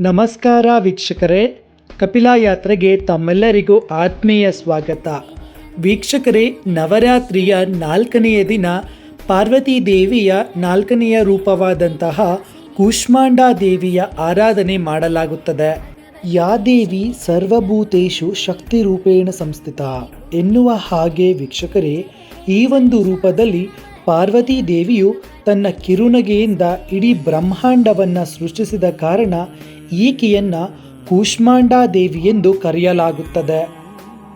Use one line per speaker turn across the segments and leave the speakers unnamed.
ನಮಸ್ಕಾರ ವೀಕ್ಷಕರೇ. ಕಪಿಲಾ ಯಾತ್ರೆಗೆ ತಮ್ಮೆಲ್ಲರಿಗೂ ಆತ್ಮೀಯ ಸ್ವಾಗತ. ವೀಕ್ಷಕರೇ, ನವರಾತ್ರಿಯ ನಾಲ್ಕನೆಯ ದಿನ ಪಾರ್ವತಿ ದೇವಿಯ ನಾಲ್ಕನೆಯ ರೂಪವಾದಂತಹ ಕೂಷ್ಮಾಂಡ ದೇವಿಯ ಆರಾಧನೆ ಮಾಡಲಾಗುತ್ತದೆ. ಯಾ ದೇವಿ ಸರ್ವಭೂತೇಶು ಶಕ್ತಿ ರೂಪೇಣ ಸಂಸ್ಥಿತ ಎನ್ನುವ ಹಾಗೆ ವೀಕ್ಷಕರೇ, ಈ ಒಂದು ರೂಪದಲ್ಲಿ ಪಾರ್ವತಿ ದೇವಿಯು ತನ್ನ ಕಿರುನಗೆಯಿಂದ ಇಡೀ ಬ್ರಹ್ಮಾಂಡವನ್ನು ಸೃಷ್ಟಿಸಿದ ಕಾರಣ ಈಕೆಯನ್ನ ಕೂಷ್ಮಾಂಡಾದೇವಿ ಎಂದು ಕರೆಯಲಾಗುತ್ತದೆ.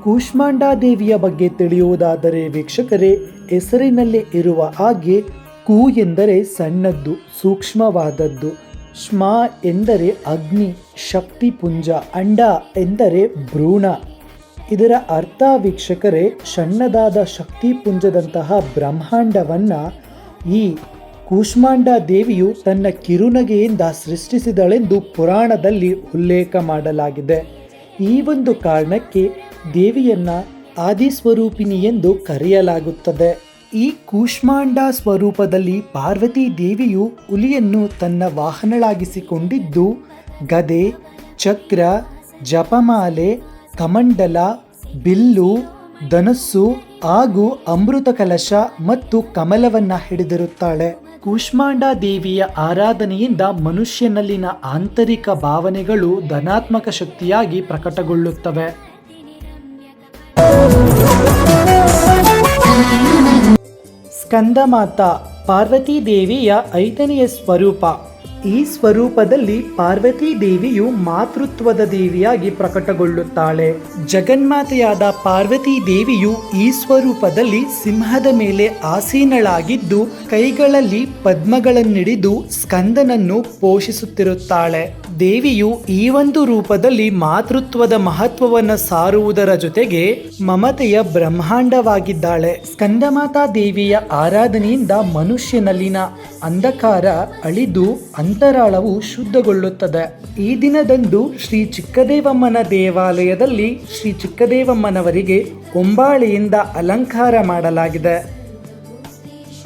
ಕೂಷ್ಮಾಂಡಾದೇವಿಯ ಬಗ್ಗೆ ತಿಳಿಯುವುದಾದರೆ ವೀಕ್ಷಕರೇ, ಹೆಸರಿನಲ್ಲೇ ಇರುವ ಹಾಗೆ ಕೂ ಎಂದರೆ ಸಣ್ಣದ್ದು, ಸೂಕ್ಷ್ಮವಾದದ್ದು. ಶ್ಮ ಎಂದರೆ ಅಗ್ನಿ, ಶಕ್ತಿ ಪುಂಜ, ಅಂಡ ಎಂದರೆ ಭ್ರೂಣ. ಇದರ ಅರ್ಥ ವೀಕ್ಷಕರೇ, ಸಣ್ಣದಾದ ಶಕ್ತಿ ಪುಂಜದಂತಹ ಬ್ರಹ್ಮಾಂಡವನ್ನು ಈ ಕೂಷ್ಮಾಂಡ ದೇವಿಯು ತನ್ನ ಕಿರುನಗೆಯಿಂದ ಸೃಷ್ಟಿಸಿದಳೆಂದು ಪುರಾಣದಲ್ಲಿ ಉಲ್ಲೇಖ ಮಾಡಲಾಗಿದೆ. ಈ ಒಂದು ಕಾರಣಕ್ಕೆ ದೇವಿಯನ್ನ ಆದಿಸ್ವರೂಪಿಣಿ ಎಂದು ಕರೆಯಲಾಗುತ್ತದೆ. ಈ ಕೂಷ್ಮಾಂಡ ಸ್ವರೂಪದಲ್ಲಿ ಪಾರ್ವತಿ ದೇವಿಯು ಹುಲಿಯನ್ನು ತನ್ನ ವಾಹನಳಾಗಿಸಿಕೊಂಡಿದ್ದು, ಗದೆ, ಚಕ್ರ, ಜಪಮಾಲೆ, ಕಮಂಡಲ, ಬಿಲ್ಲು, ಧನಸ್ಸು ಹಾಗೂ ಅಮೃತ ಕಲಶ ಮತ್ತು ಕಮಲವನ್ನ ಹಿಡಿದಿರುತ್ತಾಳೆ. ಕೂಷ್ಮಾಂಡ ದೇವಿಯ ಆರಾಧನೆಯಿಂದ ಮನುಷ್ಯನಲ್ಲಿನ ಆಂತರಿಕ ಭಾವನೆಗಳು ಧನಾತ್ಮಕ ಶಕ್ತಿಯಾಗಿ ಪ್ರಕಟಗೊಳ್ಳುತ್ತವೆ. ಸ್ಕಂದಮಾತಾ ಪಾರ್ವತಿ ದೇವಿಯ ಐದನೆಯ ಸ್ವರೂಪ. ಈ ಸ್ವರೂಪದಲ್ಲಿ ಪಾರ್ವತಿ ದೇವಿಯು ಮಾತೃತ್ವದ ದೇವಿಯಾಗಿ ಪ್ರಕಟಗೊಳ್ಳುತ್ತಾಳೆ. ಜಗನ್ಮಾತೆಯಾದ ಪಾರ್ವತಿ ದೇವಿಯು ಈ ಸ್ವರೂಪದಲ್ಲಿ ಸಿಂಹದ ಮೇಲೆ ಆಸೀನಳಾಗಿದ್ದು, ಕೈಗಳಲ್ಲಿ ಪದ್ಮಗಳನ್ನಿಡಿದು ಸ್ಕಂದನನ್ನು ಪೋಷಿಸುತ್ತಿರುತ್ತಾಳೆ. ದೇವಿಯು ಈ ಒಂದು ರೂಪದಲ್ಲಿ ಮಾತೃತ್ವದ ಮಹತ್ವವನ್ನು ಸಾರುವುದರ ಜೊತೆಗೆ ಮಮತೆಯ ಬ್ರಹ್ಮಾಂಡವಾಗಿದ್ದಾಳೆ. ಸ್ಕಂದಮಾತಾ ದೇವಿಯ ಆರಾಧನೆಯಿಂದ ಮನುಷ್ಯನಲ್ಲಿನ ಅಂಧಕಾರ ಅಳಿದು ಅಂತರಾಳವು ಶುದ್ಧಗೊಳ್ಳುತ್ತದೆ. ಈ ದಿನದಂದು ಶ್ರೀ ಚಿಕ್ಕದೇವಮ್ಮನ ದೇವಾಲಯದಲ್ಲಿ ಶ್ರೀ ಚಿಕ್ಕದೇವಮ್ಮನವರಿಗೆ ಕೊಂಬಾಳೆಯಿಂದ ಅಲಂಕಾರ ಮಾಡಲಾಗಿದೆ.